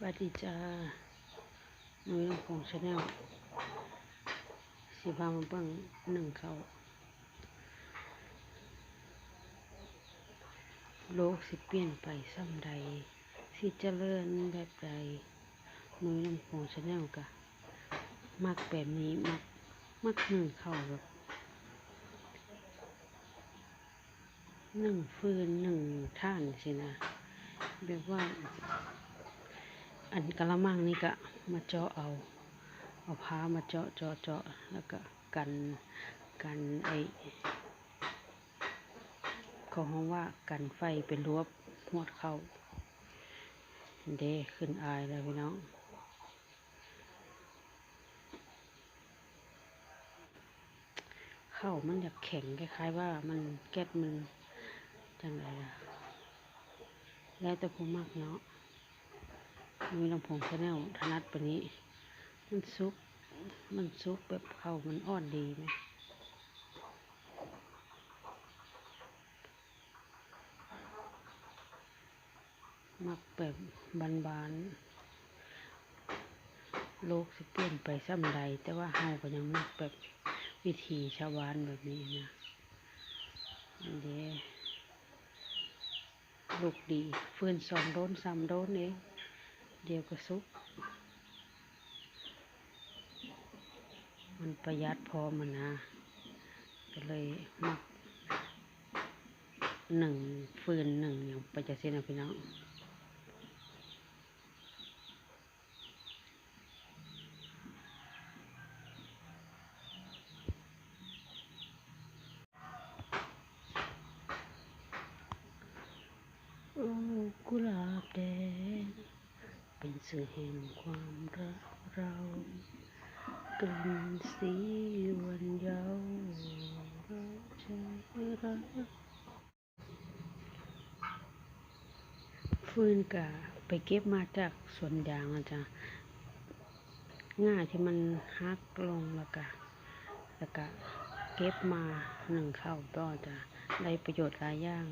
สวัสดีจ้าหนุ่ยลำพงชาแนลสิพามาเบิ่งหนึ่งเขาโลกสิเปลี่ยนไปส่ำใด สิเจริญแบบใดหนุ่ยลำพงชาแนลกะ มักแบบนี้ มัก มักหนึ่งเขาแบบหนึ่งฟืนหนึ่งท่านสินะแบบว่า อันกะละมังนี่ก็มาเจาะเอา เอาผ้ามาเจาะเจาะเจาะแล้วก็กันกันไอเขาห้องว่ากันไฟเป็นรวบหวดเข้าเด้ขึ้นอายแล้วพี่น้องเข้ามันอยากแข็งคล้ายๆว่ามันแก๊สมันจังไรล่ะแล้วแต่ผู้มักเนาะ มีลำโพงชาแนลถนัดปานนี้ มันซุก มันซุกแบบเขามันอ่อนดีไหมมักแบบบานๆ โลกสิเปลี่ยนไปซ้ำใด แต่ว่าเฮาก็ยังมักแบบวิธีชาวบ้านแบบนี้นะอันเด้ลูกดี เฟื่อนสองโดนสามโดนเอง เดียวก็ซุก มันประหยัดพอมันนะ ก็เลยมักหนึ่งฟืนหนึ่งอย่างไปจะเส้นนะพี่น้องโอ้กุหลาบแดง เป็นสื่อแห่งความรักเรากลิ่นสีวันเยาว์เราจรักฟืนกะไปเก็บมาจากสวนยางอะจ้ะง่าที่มันฮักลงแล้วก็แล้วก็เก็บมาหนึ่งเข้าวต่อจ้ะได้ประโยชน์หลายอย่าง